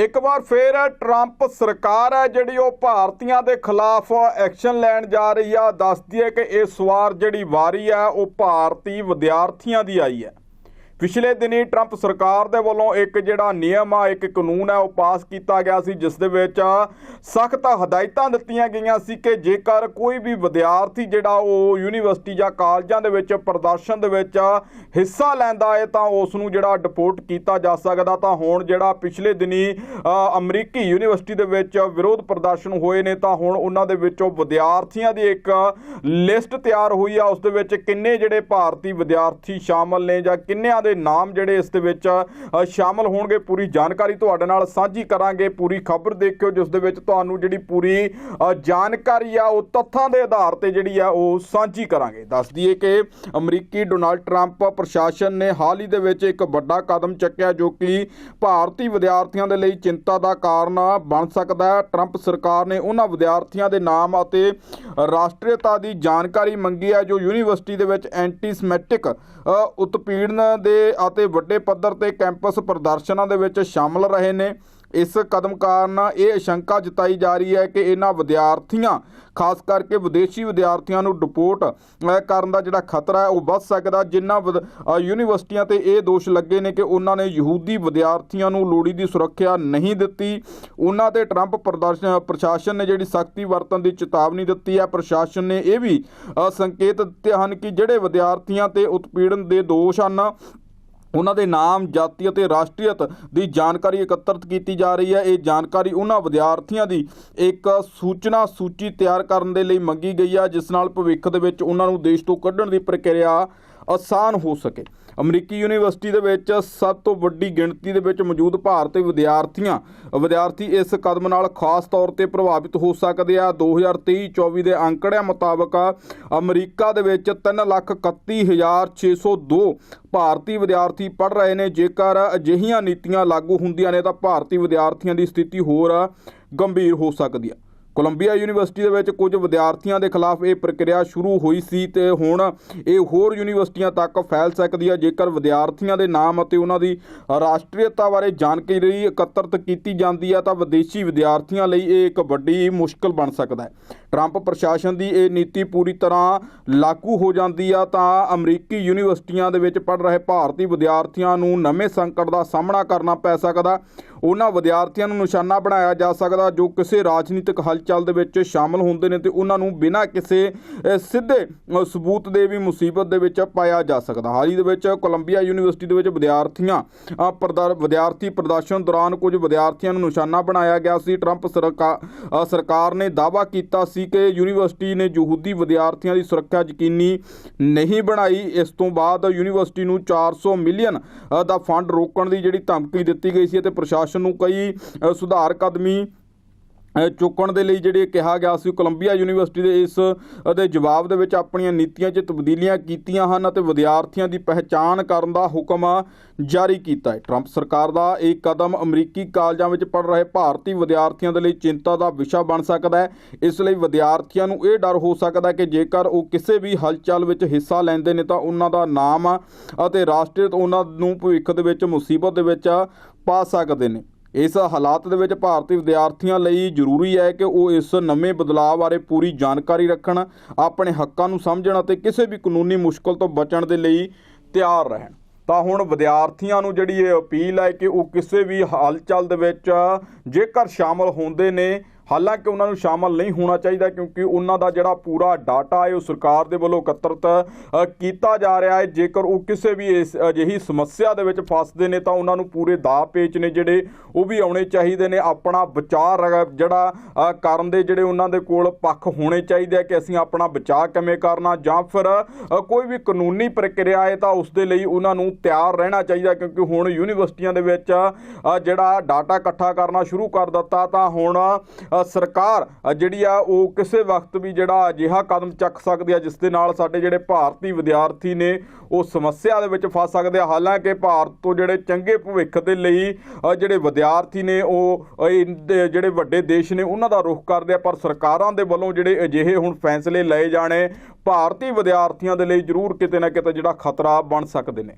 ਇੱਕ ਵਾਰ ਫੇਰ ਟਰੰਪ ਸਰਕਾਰ ਹੈ ਜਿਹੜੀ ਉਹ ਭਾਰਤੀਆਂ ਦੇ ਖਿਲਾਫ ਐਕਸ਼ਨ ਲੈਣ ਜਾ ਰਹੀ ਆ। ਦੱਸਦੀ ਹੈ ਕਿ ਇਸ ਵਾਰ ਜਿਹੜੀ ਵਾਰੀ ਹੈ, ਉਹ ਭਾਰਤੀ ਵਿਦਿਆਰਥੀਆਂ ਦੀ ਆਈ ਹੈ। ਪਿਛਲੇ ਦਿਨੀ ਟਰੰਪ ਸਰਕਾਰ ਦੇ ਵੱਲੋਂ ਇੱਕ ਜਿਹੜਾ ਨਿਯਮ ਆ, ਇੱਕ ਕਾਨੂੰਨ ਹੈ ਉਹ ਪਾਸ ਕੀਤਾ ਗਿਆ ਸੀ, ਜਿਸ ਦੇ ਵਿੱਚ ਸਖਤ ਹਦਾਇਤਾਂ ਦਿੱਤੀਆਂ ਗਈਆਂ ਸੀ ਕਿ ਜੇਕਰ ਕੋਈ ਵੀ ਵਿਦਿਆਰਥੀ ਜਿਹੜਾ ਉਹ ਯੂਨੀਵਰਸਿਟੀ ਜਾਂ ਕਾਲਜਾਂ ਦੇ ਵਿੱਚ ਪ੍ਰਦਰਸ਼ਨ ਦੇ ਵਿੱਚ ਹਿੱਸਾ ਲੈਂਦਾ ਹੈ ਤਾਂ ਉਸ ਨੂੰ ਜਿਹੜਾ ਡਿਪੋਰਟ ਕੀਤਾ ਜਾ ਸਕਦਾ। ਤਾਂ ਹੁਣ ਜਿਹੜਾ ਪਿਛਲੇ ਦਿਨੀ ਅਮਰੀਕੀ ਯੂਨੀਵਰਸਿਟੀ ਦੇ ਵਿੱਚ ਵਿਰੋਧ ਪ੍ਰਦਰਸ਼ਨ ਹੋਏ ਨੇ, ਤਾਂ ਹੁਣ ਉਹਨਾਂ ਦੇ ਵਿੱਚੋਂ ਵਿਦਿਆਰਥੀਆਂ ਦੀ ਇੱਕ ਲਿਸਟ ਤਿਆਰ ਹੋਈ ਆ। ਉਸ ਦੇ ਵਿੱਚ ਕਿੰਨੇ ਜਿਹੜੇ ਭਾਰਤੀ ਵਿਦਿਆਰਥੀ ਸ਼ਾਮਲ ਨੇ ਜਾਂ ਕਿੰਨਿਆਂ ਦੇ ਨਾਮ ਜਿਹੜੇ ਇਸ ਦੇ ਵਿੱਚ ਸ਼ਾਮਲ ਹੋਣਗੇ। ਪੂਰੀ ਜਾਣਕਾਰੀ ਤੁਹਾਡੇ ਨਾਲ ਸਾਂਝੀ ਕਰਾਂਗੇ। ਪੂਰੀ ਖਬਰ ਦੇਖਿਓ ਜਿਸ ਦੇ ਵਿੱਚ ਤੁਹਾਨੂੰ ਜਿਹੜੀ ਪੂਰੀ ਜਾਣਕਾਰੀ ਆ ਉਹ ਤੱਥਾਂ ਦੇ ਆਧਾਰ ਤੇ ਜਿਹੜੀ ਆ ਉਹ ਸਾਂਝੀ ਕਰਾਂਗੇ। ਦੱਸ ਦਈਏ ਕਿ ਅਮਰੀਕੀ ਡੋਨਾਲਡ ਟਰੰਪ ਪ੍ਰਸ਼ਾਸਨ ਨੇ ਹਾਲ ਹੀ ਦੇ ਵਿੱਚ ਇੱਕ ਵੱਡਾ ਕਦਮ ਚੱਕਿਆ ਜੋ ਕਿ ਭਾਰਤੀ ਵਿਦਿਆਰਥੀਆਂ ਦੇ ਲਈ ਚਿੰਤਾ ਦਾ ਕਾਰਨ ਬਣ ਸਕਦਾ ਹੈ। ਟਰੰਪ ਸਰਕਾਰ ਨੇ ਉਹਨਾਂ ਵਿਦਿਆਰਥੀਆਂ ਦੇ ਨਾਮ ਅਤੇ ਰਾਸ਼ਟਰੀਅਤਾ ਦੀ ਜਾਣਕਾਰੀ ਮੰਗੀ ਹੈ ਜੋ ਯੂਨੀਵਰਸਿਟੀ ਦੇ ਵਿੱਚ ਐਂਟੀਸੈਮੈਟਿਕ ਅ, ਉਤਪੀੜਨ ਦੇ ਅਤੇ ਵੱਡੇ ਪੱਧਰ ਤੇ ਕੈਂਪਸ ਪ੍ਰਦਰਸ਼ਨਾਂ ਦੇ ਵਿੱਚ ਸ਼ਾਮਲ ਰਹੇ ਨੇ। ਇਸ ਕਦਮ ਕਾਰਨ ਇਹ ਸ਼ੰਕਾ ਜਤਾਈ ਜਾ ਰਹੀ ਹੈ ਕਿ ਇਹਨਾਂ ਵਿਦਿਆਰਥੀਆਂ, ਖਾਸ ਕਰਕੇ ਵਿਦੇਸ਼ੀ ਵਿਦਿਆਰਥੀਆਂ ਨੂੰ ਡਿਪੋਰਟ ਕਰਨ ਦਾ ਜਿਹੜਾ ਖਤਰਾ ਹੈ ਉਹ ਵੱਧ ਸਕਦਾ। ਜਿਨ੍ਹਾਂ ਯੂਨੀਵਰਸਿਟੀਆਂ ਤੇ ਇਹ ਦੋਸ਼ ਲੱਗੇ ਨੇ ਕਿ ਉਹਨਾਂ ਨੇ ਯਹੂਦੀ ਵਿਦਿਆਰਥੀਆਂ ਨੂੰ ਲੋੜੀਂਦੀ ਸੁਰੱਖਿਆ ਨਹੀਂ ਦਿੱਤੀ। ਉਹਨਾਂ ਤੇ ਟਰੰਪ ਪ੍ਰਦਰਸ਼ਨ ਪ੍ਰਸ਼ਾਸਨ ਨੇ ਜਿਹੜੀ ਸਖਤੀ ਵਰਤਣ ਦੀ ਚੇਤਾਵਨੀ ਦਿੱਤੀ ਹੈ। ਪ੍ਰਸ਼ਾਸਨ ਨੇ ਇਹ ਵੀ ਸੰਕੇਤ ਦਿੱਤੇ ਹਨ ਕਿ ਜਿਹੜੇ ਵਿਦਿਆਰਥੀਆਂ ਤੇ ਉਤਪੀੜਨ ਦੇ ਦੋਸ਼ ਹਨ ਉਹਨਾਂ ਦੇ ਨਾਮ, ਜਾਤੀ ਅਤੇ ਰਾਸ਼ਟਰੀਅਤ ਦੀ ਜਾਣਕਾਰੀ ਇਕੱਤਰਿਤ ਕੀਤੀ ਜਾ ਰਹੀ ਹੈ। ਇਹ ਜਾਣਕਾਰੀ ਉਹਨਾਂ ਵਿਦਿਆਰਥੀਆਂ ਦੀ ਇੱਕ ਸੂਚਨਾ ਸੂਚੀ ਤਿਆਰ ਕਰਨ ਦੇ ਲਈ ਮੰਗੀ ਗਈ ਹੈ, ਜਿਸ ਨਾਲ ਭਵਿੱਖ ਦੇ ਵਿੱਚ ਉਹਨਾਂ ਨੂੰ ਦੇਸ਼ ਤੋਂ ਕੱਢਣ ਦੀ ਪ੍ਰਕਿਰਿਆ ਆਸਾਨ ਹੋ ਸਕੇ। ਅਮਰੀਕੀ ਯੂਨੀਵਰਸਿਟੀ ਦੇ ਵਿੱਚ ਸਭ ਤੋਂ ਵੱਡੀ ਗਿਣਤੀ ਦੇ ਵਿੱਚ ਮੌਜੂਦ ਭਾਰਤੀ ਵਿਦਿਆਰਥੀਆਂ, ਵਿਦਿਆਰਥੀ ਇਸ ਕਦਮ ਨਾਲ ਖਾਸ ਤੌਰ ਤੇ ਪ੍ਰਭਾਵਿਤ ਹੋ ਸਕਦੇ ਆ। 2023-24 ਦੇ ਅੰਕੜਿਆਂ ਮੁਤਾਬਕ ਅਮਰੀਕਾ ਦੇ ਵਿੱਚ 331602 ਭਾਰਤੀ ਵਿਦਿਆਰਥੀ ਪੜ੍ਹ ਰਹੇ ਨੇ। ਜੇਕਰ ਅਜਿਹੀਆਂ ਨੀਤੀਆਂ ਲਾਗੂ ਹੁੰਦੀਆਂ ਨੇ ਤਾਂ ਭਾਰਤੀ ਵਿਦਿਆਰਥੀਆਂ ਦੀ ਸਥਿਤੀ ਹੋਰ ਗੰਭੀਰ ਹੋ ਸਕਦੀ ਹੈ ਕੋਲੰਬੀਆ ਯੂਨੀਵਰਸਿਟੀ ਦੇ ਵਿੱਚ ਕੁਝ ਵਿਦਿਆਰਥੀਆਂ ਦੇ ਖਿਲਾਫ ਇਹ ਪ੍ਰਕਿਰਿਆ ਸ਼ੁਰੂ ਹੋਈ ਸੀ ਤੇ ਹੁਣ ਇਹ ਹੋਰ ਯੂਨੀਵਰਸਿਟੀਆਂ ਤੱਕ ਫੈਲ ਸਕਦੀ ਹੈ। ਜੇਕਰ ਵਿਦਿਆਰਥੀਆਂ ਦੇ ਨਾਮ ਅਤੇ ਉਹਨਾਂ ਦੀ ਰਾਸ਼ਟਰੀਅਤਾ ਬਾਰੇ ਜਾਣਕਾਰੀ ਇਕੱਤਰਿਤ ਕੀਤੀ ਜਾਂਦੀ ਹੈ ਤਾਂ ਵਿਦੇਸ਼ੀ ਵਿਦਿਆਰਥੀਆਂ ਲਈ ਇਹ ਇੱਕ ਵੱਡੀ ਮੁਸ਼ਕਲ ਬਣ ਸਕਦਾ ਹੈ। ਟਰੰਪ ਪ੍ਰਸ਼ਾਸਨ ਦੀ ਇਹ ਨੀਤੀ ਪੂਰੀ ਤਰ੍ਹਾਂ ਲਾਗੂ ਹੋ ਜਾਂਦੀ ਆ, ਤਾਂ ਅਮਰੀਕੀ ਯੂਨੀਵਰਸਿਟੀਆਂ ਦੇ ਵਿੱਚ ਪੜ੍ਹ ਰਹੇ ਭਾਰਤੀ ਵਿਦਿਆਰਥੀਆਂ ਨੂੰ ਨਵੇਂ ਸੰਕਟ ਦਾ ਸਾਹਮਣਾ ਕਰਨਾ ਪੈ ਸਕਦਾ। ਉਹਨਾਂ ਵਿਦਿਆਰਥੀਆਂ ਨੂੰ ਨਿਸ਼ਾਨਾ ਬਣਾਇਆ ਜਾ ਸਕਦਾ, ਜੋ ਕਿਸੇ ਰਾਜਨੀਤਿਕ ਹਲਚਲ ਦੇ ਵਿੱਚ ਸ਼ਾਮਲ ਹੁੰਦੇ ਨੇ ਤੇ ਉਹਨਾਂ ਨੂੰ ਬਿਨਾਂ ਕਿਸੇ ਸਿੱਧੇ ਸਬੂਤ ਦੇ ਵੀ ਮੁਸੀਬਤ ਦੇ ਵਿੱਚ ਪਾਇਆ ਜਾ ਸਕਦਾ। ਹਾਲ ਹੀ ਦੇ ਵਿੱਚ ਕੋਲੰਬੀਆ ਯੂਨੀਵਰਸਿਟੀ ਦੇ ਵਿੱਚ ਵਿਦਿਆਰਥੀਆਂ ਪ੍ਰਦਰ ਵਿਦਿਆਰਥੀ ਪ੍ਰਦਰਸ਼ਨ ਦੌਰਾਨ ਕੁਝ ਵਿਦਿਆਰਥੀਆਂ ਨੂੰ ਨਿਸ਼ਾਨਾ ਬਣਾਇਆ ਗਿਆ ਸੀ। ਟਰੰਪ ਸਰਕਾ- ਸਰਕਾਰ ਨੇ ਦਾਅਵਾ ਕੀਤਾ ਸੀ ਕਿ ਯੂਨੀਵਰਸਿਟੀ ਨੇ ਯਹੂਦੀ ਵਿਦਿਆਰਥੀਆਂ ਦੀ ਸੁਰੱਖਿਆ ਯਕੀਨੀ ਨਹੀਂ ਬਣਾਈ। ਇਸ ਤੋਂ ਬਾਅਦ ਯੂਨੀਵਰਸਿਟੀ ਨੂੰ 400 ਮਿਲੀਅਨ ਦਾ ਫੰਡ ਰੋਕਣ ਦੀ ਜਿਹੜੀ ਧਮਕੀ ਦਿੱਤੀ ਗਈ ਸੀ ਅਤੇ ਪ੍ਰਸ਼ਾਸਨ ਨੂੰ ਕਈ ਸੁਧਾਰ ਕਦਮੀ ਚੁੱਕਣ ਦੇ ਲਈ ਜਿਹੜੇ ਕਿਹਾ ਗਿਆ ਸੀ ਕੋਲੰਬੀਆ ਯੂਨੀਵਰਸਿਟੀ ਦੇ ਇਸ ਦੇ ਜਵਾਬ ਦੇ ਵਿੱਚ ਆਪਣੀਆਂ ਨੀਤੀਆਂ 'ਚ ਤਬਦੀਲੀਆਂ ਕੀਤੀਆਂ ਹਨ ਅਤੇ ਵਿਦਿਆਰਥੀਆਂ ਦੀ ਪਹਿਚਾਣ ਕਰਨ ਦਾ ਹੁਕਮ ਜਾਰੀ ਕੀਤਾ ਹੈ। ਟਰੰਪ ਸਰਕਾਰ ਦਾ ਇਹ ਕਦਮ ਅਮਰੀਕੀ ਕਾਲਜਾਂ ਵਿੱਚ ਪੜ੍ਹ ਰਹੇ ਭਾਰਤੀ ਵਿਦਿਆਰਥੀਆਂ ਦੇ ਲਈ ਚਿੰਤਾ ਦਾ ਵਿਸ਼ਾ ਬਣ ਸਕਦਾ ਹੈ। ਇਸ ਲਈ ਵਿਦਿਆਰਥੀਆਂ ਨੂੰ ਇਹ ਡਰ ਹੋ ਸਕਦਾ ਕਿ ਜੇਕਰ ਉਹ ਕਿਸੇ ਵੀ ਹਲਚਲ ਵਿੱਚ ਹਿੱਸਾ ਲੈਂਦੇ ਨੇ ਤਾਂ ਉਹਨਾਂ ਦਾ ਨਾਮ ਅਤੇ ਰਾਸ਼ਟਰੀਅਤ ਉਹਨਾਂ ਨੂੰ ਭਵਿੱਖ ਦੇ ਵਿੱਚ ਮੁਸੀਬਤ ਦੇ ਵਿੱਚ ਪਾ ਸਕਦੇ ਨੇ। ਇਸ ਹਾਲਾਤ ਦੇ ਵਿੱਚ ਭਾਰਤੀ ਵਿਦਿਆਰਥੀਆਂ ਲਈ ਜ਼ਰੂਰੀ ਹੈ ਕਿ ਉਹ ਇਸ ਨਵੇਂ ਬਦਲਾਅ ਬਾਰੇ ਪੂਰੀ ਜਾਣਕਾਰੀ ਰੱਖਣ, ਆਪਣੇ ਹੱਕਾਂ ਨੂੰ ਸਮਝਣ ਅਤੇ ਕਿਸੇ ਵੀ ਕਾਨੂੰਨੀ ਮੁਸ਼ਕਲ ਤੋਂ ਬਚਣ ਦੇ ਲਈ ਤਿਆਰ ਰਹਿਣ। ਤਾਂ ਹੁਣ ਵਿਦਿਆਰਥੀਆਂ ਨੂੰ ਜਿਹੜੀ ਇਹ ਅਪੀਲ ਹੈ ਕਿ ਉਹ ਕਿਸੇ ਵੀ ਹਲਚਲ ਦੇ ਵਿੱਚ ਜੇਕਰ ਸ਼ਾਮਲ ਹੁੰਦੇ ਨੇ ਹਾਲਾਂਕਿ ਉਹਨਾਂ ਨੂੰ ਸ਼ਾਮਲ ਨਹੀਂ ਹੋਣਾ ਚਾਹੀਦਾ ਕਿਉਂਕਿ ਉਹਨਾਂ ਦਾ ਜਿਹੜਾ ਪੂਰਾ ਡਾਟਾ ਹੈ, ਉਹ ਸਰਕਾਰ ਦੇ ਵੱਲੋਂ ਇਕੱਤਰਿਤ ਕੀਤਾ ਜਾ ਰਿਹਾ ਹੈ। ਜੇਕਰ ਉਹ ਕਿਸੇ ਵੀ ਇਸ ਅਜਿਹੀ ਸਮੱਸਿਆ ਦੇ ਵਿੱਚ ਫਸਦੇ ਨੇ, ਤਾਂ ਉਹਨਾਂ ਨੂੰ ਪੂਰੇ ਦਾ ਪੇਚ ਨੇ ਜਿਹੜੇ, ਉਹ ਵੀ ਆਉਣੇ ਚਾਹੀਦੇ ਨੇ। ਆਪਣਾ ਵਿਚਾਰ ਰ- ਜਿਹੜਾ ਕਰਨ ਦੇ ਜਿਹੜੇ ਉਹਨਾਂ ਦੇ ਕੋਲ ਪੱਖ ਹੋਣੇ ਚਾਹੀਦੇ ਆ ਕਿ ਅਸੀਂ ਆਪਣਾ ਬਚਾਅ ਕਿਵੇਂ ਕਰਨਾ, ਜਾਂ ਫਿਰ ਕੋਈ ਵੀ ਕਾਨੂੰਨੀ ਪ੍ਰਕਿਰਿਆ ਹੈ, ਤਾਂ ਉਸ ਦੇ ਲਈ ਉਹਨਾਂ ਨੂੰ ਤਿਆਰ ਰਹਿਣਾ ਚਾਹੀਦਾ, ਕਿਉਂਕਿ ਹੁਣ ਯੂਨੀਵਰਸਿਟੀਆਂ ਦੇ ਵਿੱਚ ਜਿਹੜਾ ਡਾਟਾ ਇਕੱਠਾ ਕਰਨਾ ਸ਼ੁਰੂ ਕਰ ਦਿੱਤਾ, ਤਾਂ ਹੁਣ ਸਰਕਾਰ ਜਿਹੜੀ ਆ, ਉਹ ਕਿਸੇ ਵਕਤ ਵੀ ਜਿਹੜਾ ਅਜਿਹਾ ਕਦਮ ਚੱਕ ਸਕਦੀ ਆ, ਜਿਸ ਦੇ ਨਾਲ ਸਾਡੇ ਜਿਹੜੇ ਭਾਰਤੀ ਵਿਦਿਆਰਥੀ ਨੇ, ਉਹ ਸਮੱਸਿਆ ਦੇ ਵਿੱਚ ਫਸ ਸਕਦੇ ਆ। ਹਾਲਾਂਕਿ ਭਾਰਤ ਤੋਂ ਜਿਹੜੇ ਚੰਗੇ ਭਵਿੱਖ ਦੇ ਲਈ ਜਿਹੜੇ ਵਿਦਿਆਰਥੀ ਨੇ, ਉਹ ਜਿਹੜੇ ਵੱਡੇ ਦੇਸ਼ ਨੇ, ਉਹਨਾਂ ਦਾ ਰੁਖ ਕਰਦੇ ਆ, ਪਰ ਸਰਕਾਰਾਂ ਦੇ ਵੱਲੋਂ ਜਿਹੜੇ ਅਜਿਹੇ ਹੁਣ ਫੈਸਲੇ ਲਏ ਜਾਣੇ, ਭਾਰਤੀ ਵਿਦਿਆਰਥੀਆਂ ਦੇ ਲਈ ਜ਼ਰੂਰ ਕਿਤੇ ਨਾ ਕਿਤੇ ਜਿਹੜਾ ਖਤਰਾ ਬਣ ਸਕਦੇ ਨੇ।